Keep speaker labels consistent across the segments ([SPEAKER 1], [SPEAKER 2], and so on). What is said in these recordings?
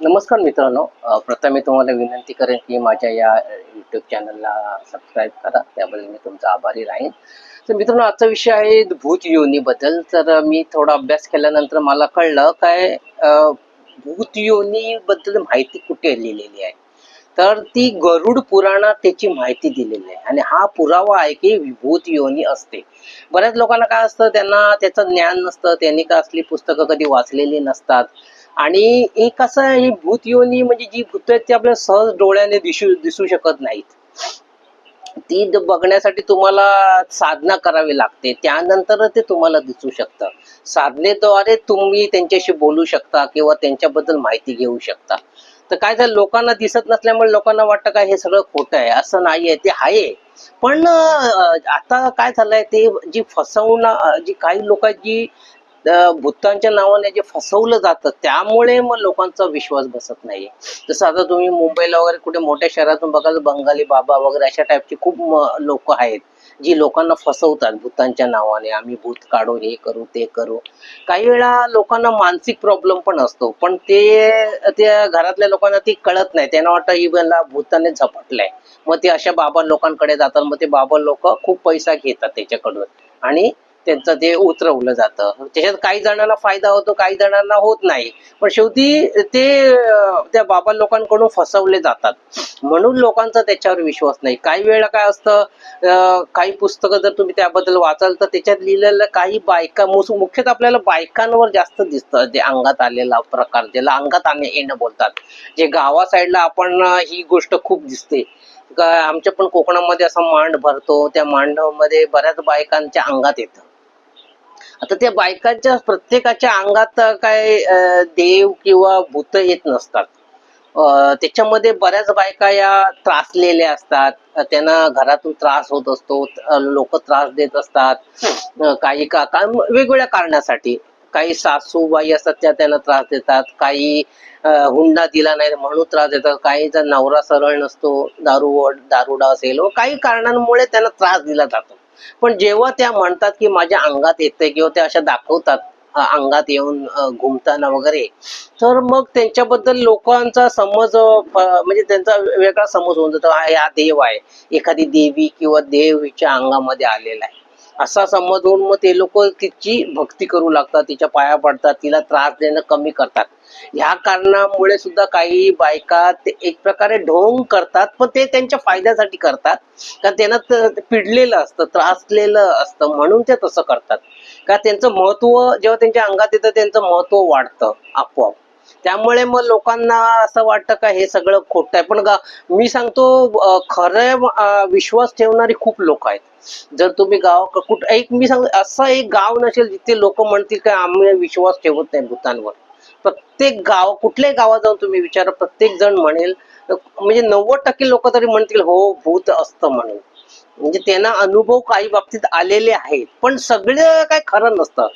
[SPEAKER 1] नमस्कार मित्रांनो. प्रथम मी तुम्हाला विनंती करेन की माझ्या या युट्यूब चॅनलला सबस्क्राईब करा. त्याबद्दल मी तुमचा आभारी राहीन. तर मित्रांनो आजचा विषय आहे भूत योनीबद्दल तर मी थोडा अभ्यास केल्यानंतर मला कळलं काय भूत योनीबद्दल माहिती कुठे लिहिलेली आहे? तर ती गरुड पुराणात त्याची माहिती दिलेली आहे. आणि हा पुरावा आहे की भूत योनी असते. बऱ्याच लोकांना काय असतं त्यांना त्याचं ज्ञान नसतं. त्यांनी का असली पुस्तकं कधी वाचलेली नसतात. आणि एक असं आहे, भूत योनी म्हणजे जी भूत आहेत ती आपल्या सहज डोळ्याने दिसू दिसू शकत नाहीत. ती बघण्यासाठी तुम्हाला साधना करावी लागते. त्यानंतर ते तुम्हाला दिसू शकतं. साधनेद्वारे तुम्ही त्यांच्याशी बोलू शकता किंवा त्यांच्याबद्दल माहिती घेऊ शकता. तर काय झालं लोकांना दिसत नसल्यामुळे लोकांना वाटतं काय हे सगळं खोटं आहे असं नाहीये ते आहे. पण आता काय झालंय ते जी फसवणं जी काही लोक जी भूतांच्या नावाने जे फसवलं जातं त्यामुळे मग लोकांचा विश्वास बसत नाही जसं आता तुम्ही मुंबईला वगैरे कुठे मोठ्या शहरातून बघाल बंगाली बाबा वगैरे अशा टाईपची खूप लोक आहेत जी लोकांना फसवतात भूतांच्या नावाने आम्ही भूत काढू हे करू ते करू. काही वेळा लोकांना मानसिक प्रॉब्लेम पण असतो पण ते त्या घरातल्या लोकांना ती कळत नाही. त्यांना वाटतं इव्हनला भूताने झपटलंय. मग ते अशा बाबा लोकांकडे जातात मग ते बाबा लोक खूप पैसा घेतात त्याच्याकडून. आणि त्यांचं ते उतरवलं जातं. त्याच्यात काही जणांना फायदा होतो काही जणांना होत नाही. पण शेवटी ते त्या बाबा लोकांकडून फसवले जातात. म्हणून लोकांचा त्याच्यावर विश्वास नाही. काही वेळा काय असतं काही पुस्तकं जर तुम्ही त्याबद्दल वाचाल तर त्याच्यात लिहिलेलं काही बायका मुस- मुख्यतः आपल्याला बायकांवर जास्त दिसतं. जे अंगात आलेला प्रकार ज्याला अंगात आणे येणं बोलतात. जे गावा साईडला आपण ही गोष्ट खूप दिसते. आमच्या पण कोकणामध्ये असा मांड भरतो. त्या मांडमध्ये बऱ्याच बायकांच्या अंगात येतं. आता त्या बायकांच्या प्रत्येकाच्या अंगात काय देव किंवा भूत येत नसतात. अं, त्याच्यामध्ये बऱ्याच बायका या त्रासलेल्या असतात. त्यांना घरातून त्रास होत असतो लोक त्रास देत असतात. काही का का- वेगवेगळ्या कारणासाठी. काही सासूबाई असतात त्या त्यांना त्रास देतात. काही हुंडा दिला नाही म्हणून त्रास देतात. काही जर नवरा सरळ नसतो दारू दारुडा असेल व काही कारणांमुळे त्यांना त्रास दिला जातो. पण जेव्हा त्या म्हणतात की माझ्या अंगात येते किंवा त्या अशा दाखवतात अंगात येऊन घुमताना वगैरे तर मग त्यांच्याबद्दल लोकांचा समज म्हणजे त्यांचा वेगळा समज होऊन जातो हा हा देव आहे. एखादी देवी किंवा देव हिच्या अंगामध्ये आलेला आहे. असा समज होऊन मग ते लोक तिची भक्ती करू लागतात तिच्या पाया पडतात तिला त्रास देणं कमी करतात. ह्या कारणामुळे सुद्धा काही बायका ते एक प्रकारे ढोंग करतात पण ते त्यांच्या फायद्यासाठी करतात. कारण त्यांना पिडलेलं असतं त्रासलेलं असतं म्हणून ते तसं करतात. का त्यांचं महत्त्व जेव्हा त्यांच्या अंगात येतं त्यांचं महत्त्व वाढतं आपोआप. त्यामुळे मग लोकांना असं वाटतं का हे सगळं खोटं आहे. पण मी सांगतो खरं विश्वास ठेवणारी खूप लोक आहेत. जर तुम्ही गाव कुठं एक मी सांगतो असं एक गाव नसेल जिथे लोक म्हणतील का आम्ही विश्वास ठेवत नाही भूतांवर. प्रत्येक गाव कुठल्याही गावात जाऊन तुम्ही विचारा प्रत्येक जण म्हणेल म्हणजे नव्वद टक्के लोक तरी म्हणतील हो भूत असतं म्हणून. म्हणजे त्यांना अनुभव काही बाबतीत आलेले आहेत. पण सगळं काय खरं नसतं.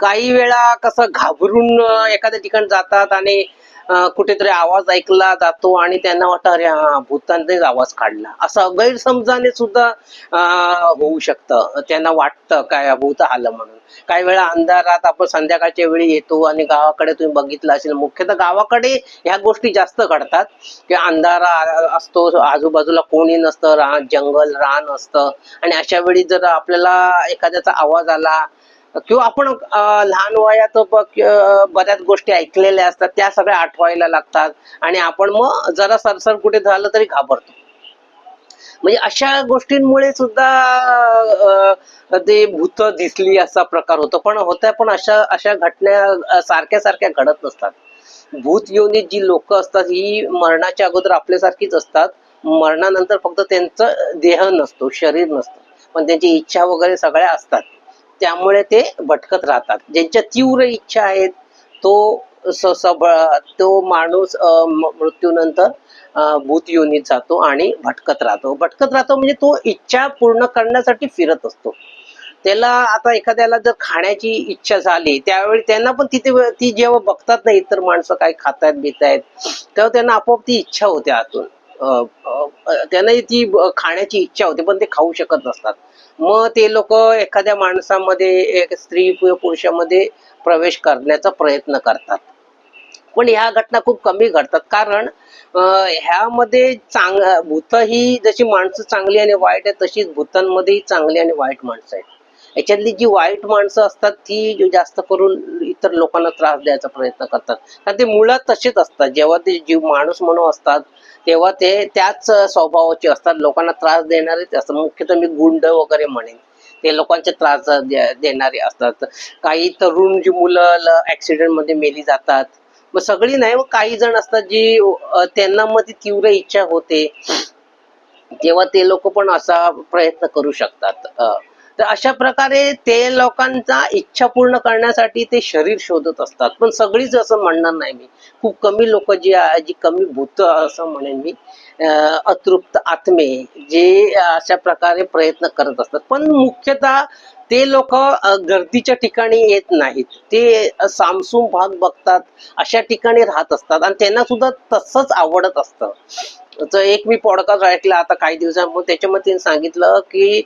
[SPEAKER 1] काही वेळा कसं घाबरून एखाद्या ठिकाणी जातात आणि कुठेतरी आवाज ऐकला जातो आणि त्यांना वाटतं अरे हा भूतांनीच आवाज काढला. असं गैरसमजाने सुद्धा अं, होऊ शकतं. त्यांना वाटतं काय भूत आलं म्हणून. काही वेळा अंधारात आपण संध्याकाळच्या वेळी येतो आणि गावाकडे तुम्ही बघितलं असेल मुख्यतः गावाकडे ह्या गोष्टी जास्त घडतात. की अंधारा असतो आजूबाजूला कोणी नसतं रान जंगल रान असतं. आणि अशा वेळी जर आपल्याला एखाद्याचा आवाज आला किंवा आपण लहान वयात बऱ्याच गोष्टी ऐकलेल्या असतात त्या सगळ्या आठवायला लागतात आणि आपण मग जरा सरसर कुठे झालं तरी घाबरतो. म्हणजे अशा गोष्टींमुळे सुद्धा ते भूत दिसली असा प्रकार होतो. पण होत्या पण अशा अशा घटना सारख्या सारख्या घडत नसतात. भूत योनीत जी लोक असतात ही मरणाच्या अगोदर आपल्यासारखीच असतात. मरणानंतर फक्त त्यांचं देह नसतो शरीर नसतं. पण त्यांची इच्छा वगैरे सगळ्या असतात. त्यामुळे ते भटकत राहतात. ज्यांच्या तीव्र इच्छा आहेत तो सबळ तो माणूस मृत्यूनंतर भूत योनीत जातो आणि भटकत राहतो. भटकत राहतो म्हणजे तो इच्छा पूर्ण करण्यासाठी फिरत असतो. त्याला आता एखाद्याला जर खाण्याची इच्छा झाली त्यावेळी त्यांना पण तिथे ती जेव्हा बघतात ना इतर माणसं काय खातायत बितायत तेव्हा त्यांना आपोआप ती इच्छा होते आतून. त्यांना ती खाण्याची इच्छा होते पण ते खाऊ शकत नसतात. मग ते लोक एखाद्या माणसामध्ये एक स्त्री पुरुषामध्ये प्रवेश करण्याचा प्रयत्न करतात. पण ह्या घटना खूप कमी घडतात. कारण ह्यामध्ये चांग भूत ही जशी माणसं चांगली आणि वाईट आहे तशीच भूतांमध्येही चांगली आणि वाईट माणसं आहेत. याच्यातली जी वाईट माणसं असतात ती जास्त करून इतर लोकांना त्रास द्यायचा प्रयत्न करतात. कारण ते मुळात तसेच असतात. जेव्हा ते जीव माणूस म्हणून असतात तेव्हा ते त्याच स्वभावाचे असतात. लोकांना त्रास देणारेच असतात. मुख्यतः मी गुंड वगैरे म्हणेन. ते लोकांचे त्रास देणारे असतात. काही तरुण जी मुलं ऍक्सिडेंटमध्ये मेली जातात. मग सगळी नाही मग काही जण असतात जी त्यांना मध्ये तीव्र इच्छा होते. तेव्हा ते लोक पण असा प्रयत्न करू शकतात. तर अशा प्रकारे ते लोकांचा इच्छा पूर्ण करण्यासाठी ते शरीर शोधत असतात. पण सगळीच असं म्हणणार नाही मी. खूप कमी लोक जी जी कमी भूत असं म्हणेन मी अतृप्त आत्मे जे अशा प्रकारे प्रयत्न करत असतात. पण मुख्यतः ते लोक गर्दीच्या ठिकाणी येत नाहीत. ते सामसूम भाग बघतात अशा ठिकाणी राहत असतात आणि त्यांना सुद्धा तसंच आवडत असतं. एक मी पॉडकास्ट ऐकला आता काही दिवसांपूर्वी त्याच्यामध्ये सांगितलं की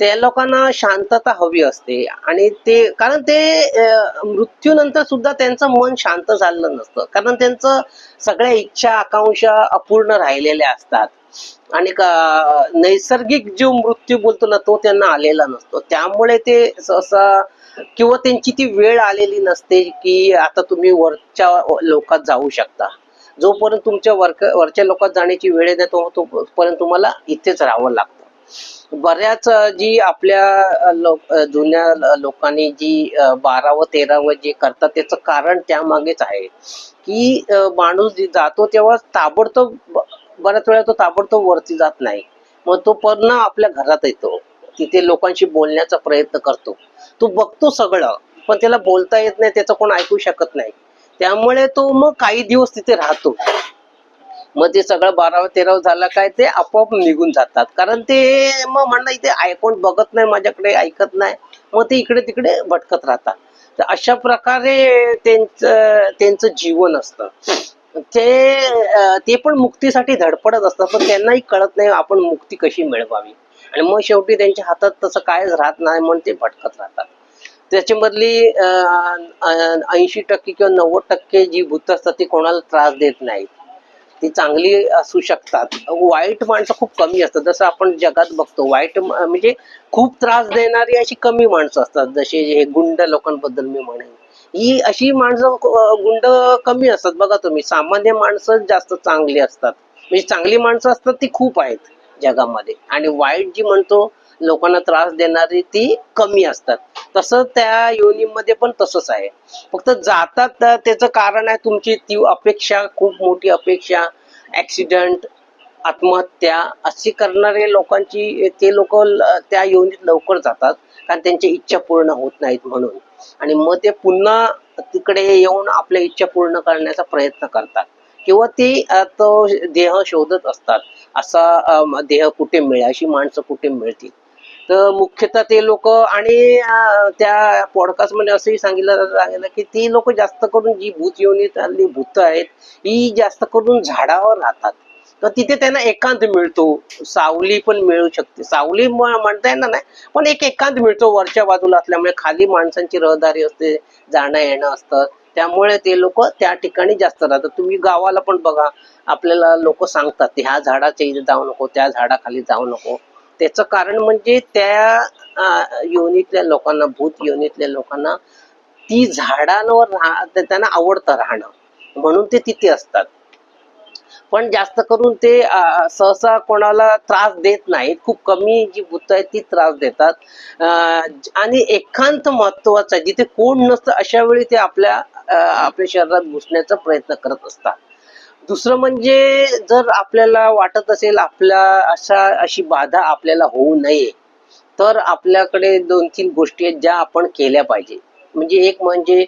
[SPEAKER 1] त्या लोकांना शांतता हवी असते. आणि ते कारण ते मृत्यूनंतर सुद्धा त्यांचं मन शांत झालेलं नसतं. कारण त्यांचं सगळ्या इच्छा आकांक्षा अपूर्ण राहिलेल्या असतात. आणि नैसर्गिक जो मृत्यू बोलतो ना तो त्यांना आलेला नसतो. त्यामुळे ते सहसा किंवा त्यांची ती वेळ आलेली नसते की आता तुम्ही वरच्या लोकात जाऊ शकता. जोपर्यंत तुमच्या वरक वरच्या लोकात जाण्याची वेळ येते तो तोपर्यंत तुम्हाला इथेच राहावं लागतं. बऱ्याच जी आपल्या लोक जुन्या लोकांनी जी अ, बारावं तेरावं जे करतात त्याचं कारण त्यामागेच आहे. की माणूस जातो तेव्हा ताबडतोब बऱ्याच वेळा तो ताबडतोब वरती जात नाही. मग तो पण आपल्या घरात येतो. तिथे लोकांशी बोलण्याचा प्रयत्न करतो. तो बघतो सगळं पण त्याला बोलता येत नाही त्याचं कोण ऐकू शकत नाही. त्यामुळे तो मग काही दिवस तिथे राहतो. मग ते सगळं बारावं तेरावं झालं काय ते आपोआप निघून जातात. कारण ते मग म्हणणं इथे ऐकून बघत नाही माझ्याकडे ऐकत नाही. मग ते इकडे तिकडे भटकत राहतात. तर अशा प्रकारे त्यांचं त्यांचं जीवन असतं. ते ते पण मुक्तीसाठी धडपडत असतात पण त्यांनाही कळत नाही आपण मुक्ती कशी मिळवावी. आणि मग शेवटी त्यांच्या हातात तसं कायच राहत नाही म्हणून ते भटकत राहतात. त्याच्यामधली ऐंशी टक्के किंवा नव्वद टक्के जी भूत असतात ती कोणाला त्रास देत नाहीत. ती चांगली असू शकतात. वाईट माणसं खूप कमी असतात. जसं आपण जगात बघतो वाईट म्हणजे खूप त्रास देणारी अशी कमी माणसं असतात. जसे हे गुंड लोकांबद्दल मी म्हणेन. ही अशी माणसं गुंड कमी असतात. बघा तुम्ही सामान्य माणसं जास्त चांगली असतात. म्हणजे चांगली माणसं असतात ती खूप आहेत जगामध्ये. आणि वाईट जी म्हणतो लोकांना त्रास देणारी ती कमी असतात. तसं त्या योनीमध्ये पण तसंच आहे. फक्त जातात त्याचं कारण आहे तुमची ती अपेक्षा खूप मोठी अपेक्षा ऍक्सिडेंट आत्महत्या अशी करणारे लोकांची ते लोक त्या योनीत लवकर जातात. कारण त्यांची इच्छा पूर्ण होत नाहीत म्हणून. आणि मग ते पुन्हा तिकडे येऊन आपल्या इच्छा पूर्ण करण्याचा प्रयत्न करतात. किंवा ते तो देह शोधत असतात. असा देह कुठे मिळेल? अशी माणसं कुठे मिळतील? तर मुख्यतः ते लोक आणि त्या पॉडकास्टमध्ये असंही सांगितलं सांगितलं की ती लोक जास्त करून जी भूत योनीतली भूत आहेत ही जास्त करून झाडावर राहतात. तर तिथे त्यांना एकांत मिळतो. सावली पण मिळू शकते. सावली म्हणता येणार नाही पण एक एकांत मिळतो वरच्या बाजूला असल्यामुळे खाली माणसांची रहदारी असते जाणं येणं असतं. त्यामुळे ते लोक त्या ठिकाणी जास्त राहतात. तुम्ही गावाला पण बघा आपल्याला लोक सांगतात ह्या झाडाच्या इथे जाऊ नको त्या झाडाखाली जाऊ नको. त्याचं कारण म्हणजे त्या अं, योनीतल्या लोकांना भूत योनीतल्या लोकांना ती झाडांवर त्यांना आवडतं राहणं. म्हणून ते तिथे असतात. पण जास्त करून ते सहसा कोणाला त्रास देत नाहीत. खूप कमी जी भूत आहेत ती त्रास देतात. आणि एकांत महत्त्वाचा आहे जिथे कोण नसतं अशा वेळी ते आपल्या अं, आपल्या शरीरात घुसण्याचा प्रयत्न करत असतात. दुसरं म्हणजे जर आपल्याला वाटत असेल आपल्या अशा अशी बाधा आपल्याला होऊ नये तर आपल्याकडे दोन तीन गोष्टी आहेत ज्या आपण केल्या पाहिजे. म्हणजे एक म्हणजे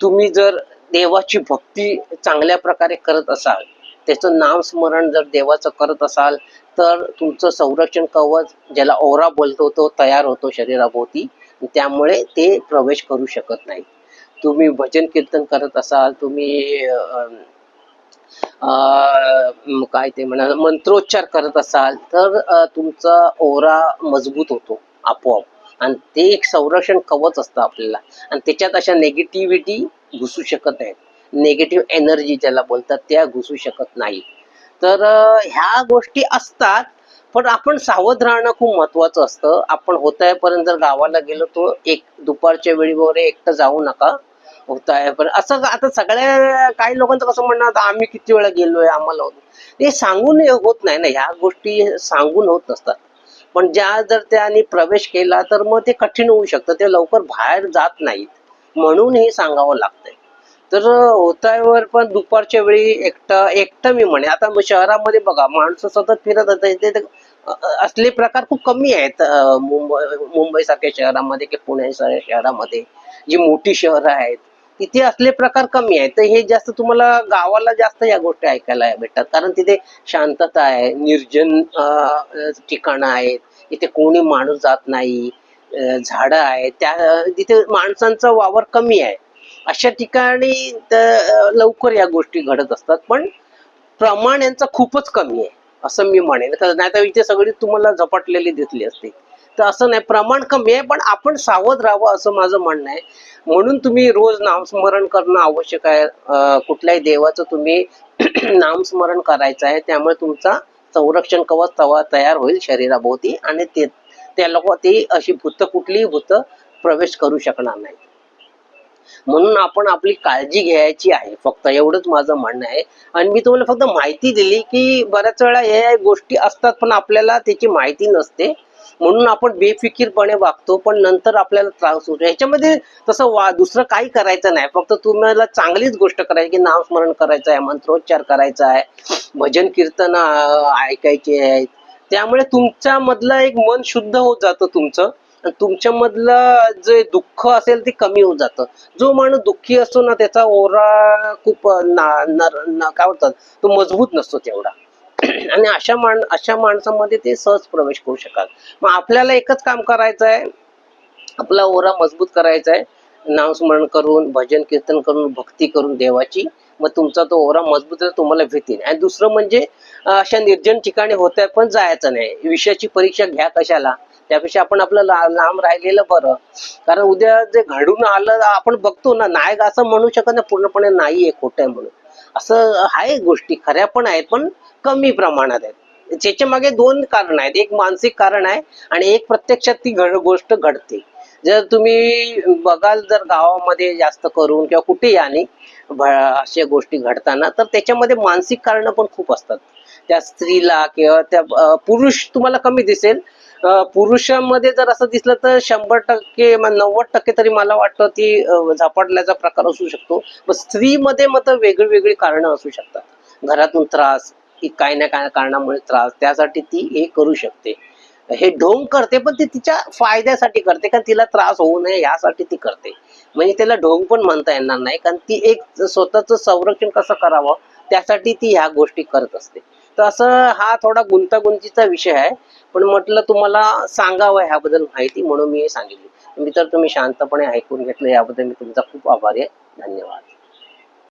[SPEAKER 1] तुम्ही जर देवाची भक्ती चांगल्या प्रकारे करत असाल त्याचं नामस्मरण जर देवाचं करत असाल तर तुमचं संरक्षण कवच ज्याला ओरा बोलतो तो तयार होतो शरीराभोवती त्यामुळे ते प्रवेश करू शकत नाही तुम्ही भजन कीर्तन करत असाल तुम्ही काय ते म्हणा मंत्रोच्चार करत असाल तर तुमचा ओरा मजबूत होतो आपोआप. आणि ते एक संरक्षण कवच असतं आपल्याला. आणि त्याच्यात अशा नेगेटिव्हिटी घुसू शकत नाहीत. नेगेटिव्ह एनर्जी ज्याला बोलतात त्या घुसू शकत नाही तर ह्या गोष्टी असतात पण आपण सावध राहणं खूप महत्वाचं असतं. आपण होतायपर्यंत जर गावाला गेलो तो एक दुपारच्या वेळी वगैरे एकटं जाऊ नका. होताय. पण असं आता सगळ्या काही लोकांचं कसं म्हणणं आता आम्ही किती वेळा गेलोय आम्हाला होत ते सांगून होत नाही ना. ह्या गोष्टी सांगून होत नसतात. पण ज्या जर त्याने प्रवेश केला तर मग ते कठीण होऊ शकतं. ते लवकर बाहेर जात नाहीत. म्हणून हे सांगावं लागतंय. तर होतावर पण दुपारच्या वेळी एकटं एकटं मी म्हणे. आता शहरामध्ये बघा माणसं सतत फिरत असतात. इथे ते, असले प्रकार खूप कमी आहेत मुंबई मुंबईसारख्या शहरामध्ये किंवा पुणे शहरामध्ये. जी मोठी शहरं आहेत तिथे असले प्रकार कमी आहेत. तर हे जास्त तुम्हाला गावाला जास्त या गोष्टी ऐकायला भेटतात. कारण तिथे शांतता आहे निर्जन ठिकाण ठिकाणं आहेत. इथे कोणी माणूस जात नाही. झाड झाडं आहेत. त्या तिथे माणसांचा वावर कमी आहे. अशा ठिकाणी लवकर या गोष्टी घडत असतात. पण प्रमाण यांचं खूपच कमी आहे असं मी म्हणेन. नाही तर इथे सगळी तुम्हाला झपाटलेली दिसली असते. तर असं नाही प्रमाण कमी आहे. पण आपण सावध राहावं असं माझं म्हणणं आहे. म्हणून तुम्ही रोज नामस्मरण करणं आवश्यक आहे. कुठल्याही देवाचं तुम्ही नामस्मरण करायचं आहे. त्यामुळे तुमचा संरक्षण कवच तवा तयार होईल शरीराभोवती आणि ते त्या लोक ती अशी भूत कुठलीही भूत प्रवेश करू शकणार नाही. म्हणून आपण आपली काळजी घ्यायची आहे. फक्त एवढंच माझं म्हणणं आहे. आणि मी तुम्हाला फक्त माहिती दिली की बऱ्याच वेळा या गोष्टी असतात पण आपल्याला त्याची माहिती नसते. म्हणून आपण बेफिकीरपणे वागतो पण नंतर आपल्याला त्रास होतो. ह्याच्यामध्ये तसं वा दुसरं काही करायचं नाही. फक्त तुम्हाला चांगलीच गोष्ट करायची की नामस्मरण करायचं आहे मंत्रोच्चार करायचा आहे भजन कीर्तन ऐकायचे आहेत. त्यामुळे तुमच्या मधलं एक मन शुद्ध होत जातं तुमचं आणि जे दुःख असेल ते कमी होत जातं. जो माणूस दुःखी असतो ना त्याचा ओरा खूप ना- ना, ना- काय म्हणतात तो मजबूत नसतो तेवढा. आणि अशा माण अशा माणसामध्ये ते सहज प्रवेश करू शकाल. मग आपल्याला एकच काम करायचं आहे आपला ओरा मजबूत करायचा आहे नामस्मरण करून भजन कीर्तन करून भक्ती करून देवाची. मग तुमचा तो ओरा मजबूत तुम्हाला भेटेल. आणि दुसरं म्हणजे अशा निर्जन ठिकाणी होत आहे पण जायचं नाही. विषयाची परीक्षा घ्या कशाला. त्यापेक्षा आपण आपलं लांब राहिलेलं बरं. कारण उद्या जे घडून आलं आपण बघतो ना नायक असं म्हणू शकत नाही पूर्णपणे नाही आहे खोटं आहे म्हणून. असं आहे गोष्टी खऱ्या पण आहेत पण कमी प्रमाणात आहेत. त्याच्यामागे दोन कारण आहेत. एक मानसिक कारण आहे आणि एक प्रत्यक्षात ती घड गोष्ट घडते. जर तुम्ही बघाल जर गावामध्ये जास्त करून किंवा कुठेही आणि अशा गोष्टी घडताना तर त्याच्यामध्ये मानसिक कारण पण खूप असतात. त्या स्त्रीला किंवा त्या पुरुष तुम्हाला कमी दिसेल पुरुषांमध्ये जर असं दिसलं तर शंभर टक्के नव्वद टक्के तरी मला वाटतं ती झापडल्याचा प्रकार असू शकतो. पण स्त्रीमध्ये मात्र वेगळी वेगळी कारणं असू शकतात. घरातून त्रास की काय ना काय कारणामुळे त्रास त्यासाठी ती हे करू शकते. हे ढोंग करते पण ती तिच्या फायद्यासाठी करते कारण तिला त्रास होऊ नये यासाठी ती करते. म्हणजे त्याला ढोंग पण म्हणता येणार नाही कारण ती एक स्वतःच संरक्षण कसं करावं त्यासाठी ती ह्या गोष्टी करत असते. तसं हा थोडा गुंतागुंतीचा विषय आहे. पण म्हटलं तुम्हाला सांगावं ह्याबद्दल माहिती म्हणून मी सांगितली. मी तर तुम्ही शांतपणे ऐकून घेतलं याबद्दल मी तुमचा खूप आभारी आहे. धन्यवाद.